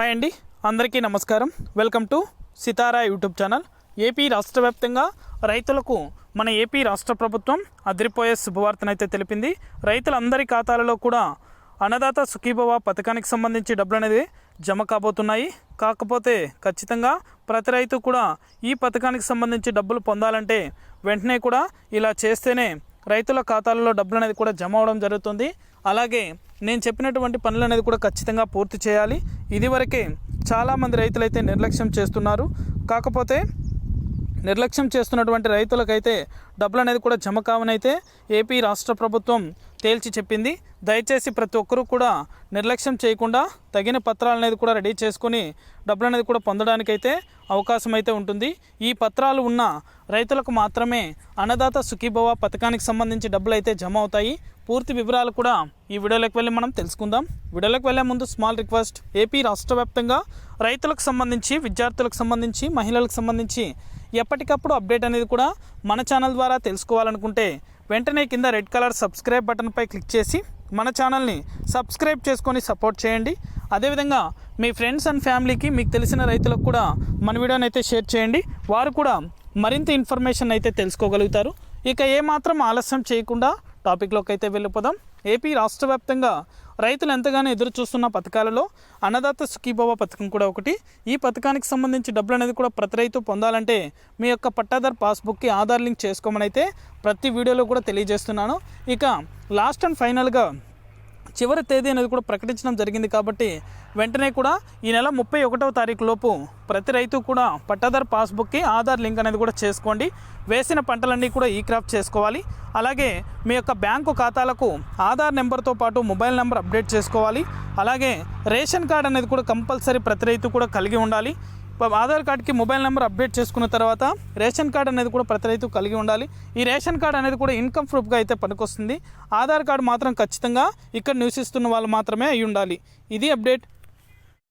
Hi అండి. అందరికీ నమస్కారం. Welcome to Sitara YouTube channel. AP రాష్ట్ర వ్యాప్తంగా రైతులకు మన ఏపీ రాష్ట్ర ప్రభుత్వం అదిరిపోయే శుభవార్తనైతే తెలిపింది. రైతులందరి ఖాతాలలో కూడా అన్నదాత సుఖీభవ పథకానికి సంబంధించి డబ్బులు అనేది జమ కాబోతున్నాయి. కాకపోతే ఖచ్చితంగా ప్రతి రైతు కూడా ఈ పథకానికి సంబంధించి డబ్బులు పొందాలంటే వెంటనే కూడా ఇలా చేస్తేనే రైతుల ఖాతాలలో డబ్బులు అనేది కూడా జమ అవడం జరుగుతుంది. అలాగే నేను చెప్పినటువంటి పనులు అనేది కూడా ఖచ్చితంగా పూర్తి చేయాలి. ఇదివరకే చాలామంది రైతులైతే నిర్లక్ష్యం చేస్తున్నారు. కాకపోతే నిర్లక్ష్యం చేస్తున్నటువంటి రైతులకైతే డబ్బులు అనేది కూడా జమ కావనైతే ఏపీ రాష్ట్ర ప్రభుత్వం తేల్చి చెప్పింది. దయచేసి ప్రతి ఒక్కరూ కూడా నిర్లక్ష్యం చేయకుండా తగిన పత్రాలు అనేది కూడా రెడీ చేసుకొని డబ్బులు అనేది కూడా పొందడానికైతే అవకాశం అయితే ఉంటుంది. ఈ పత్రాలు ఉన్న రైతులకు మాత్రమే అన్నదాత సుఖీభవ పథకానికి సంబంధించి డబ్బులు అయితే జమ అవుతాయి. పూర్తి వివరాలు కూడా ఈ వీడియోలోకి వెళ్ళి మనం తెలుసుకుందాం. వీడియోలోకి వెళ్ళే ముందు స్మాల్ రిక్వెస్ట్ ఏపీ రాష్ట్ర వ్యాప్తంగా రైతులకు సంబంధించి విద్యార్థులకు సంబంధించి మహిళలకు సంబంధించి ఎప్పటికప్పుడు అప్డేట్ అనేది కూడా మన ఛానల్ ద్వారా తెలుసుకోవాలనుకుంటే వెంటనే కింద రెడ్ కలర్ సబ్స్క్రైబ్ బటన్పై క్లిక్ చేసి మన ఛానల్ని సబ్స్క్రైబ్ చేసుకొని సపోర్ట్ చేయండి. అదేవిధంగా మీ ఫ్రెండ్స్ అండ్ ఫ్యామిలీకి మీకు తెలిసిన రైతులకు కూడా మన వీడియోని అయితే షేర్ చేయండి. వారు కూడా మరింత ఇన్ఫర్మేషన్ అయితే తెలుసుకోగలుగుతారు. ఇక ఏమాత్రం ఆలస్యం చేయకుండా టాపిక్లోకి అయితే వెళ్ళిపోదాం. ఏపీ రాష్ట్ర వ్యాప్తంగా రైతులు ఎంతగానో ఎదురు చూస్తున్న పథకాలలో అన్నదాత సుఖీభవ పథకం కూడా ఒకటి. ఈ పథకానికి సంబంధించి డబ్బులు అనేది కూడా ప్రతి రైతు పొందాలంటే మీ యొక్క పట్టాదార్ పాస్బుక్కి ఆధార్ లింక్ చేసుకోమని అయితే ప్రతి వీడియోలో కూడా తెలియజేస్తున్నాను. ఇక లాస్ట్ అండ్ ఫైనల్గా చివరి తేదీ అనేది కూడా ప్రకటించడం జరిగింది కాబట్టి వెంటనే కూడా ఈ నెల ముప్పై ఒకటవ తారీఖు లోపు ప్రతి రైతు కూడా పట్టాదార్ పాస్బుక్కి ఆధార్ లింక్ అనేది కూడా చేసుకోండి. వేసిన పంటలన్నీ కూడా ఈ క్రాఫ్ట్ చేసుకోవాలి. అలాగే మీ యొక్క బ్యాంకు ఖాతాలకు ఆధార్ నెంబర్తో పాటు మొబైల్ నెంబర్ అప్డేట్ చేసుకోవాలి. అలాగే రేషన్ కార్డ్ అనేది కూడా కంపల్సరీ ప్రతి రైతు కూడా కలిగి ఉండాలి. ఆధార్ కార్డ్కి మొబైల్ నెంబర్ అప్డేట్ చేసుకున్న తర్వాత రేషన్ కార్డ్ అనేది కూడా ప్రతి రైతు కలిగి ఉండాలి. ఈ రేషన్ కార్డ్ అనేది కూడా ఇన్కమ్ ప్రూఫ్గా అయితే పనికొస్తుంది. ఆధార్ కార్డు మాత్రం ఖచ్చితంగా ఇక్కడ నివసిస్తున్న వాళ్ళు మాత్రమే అయి ఉండాలి ఇది అప్డేట్.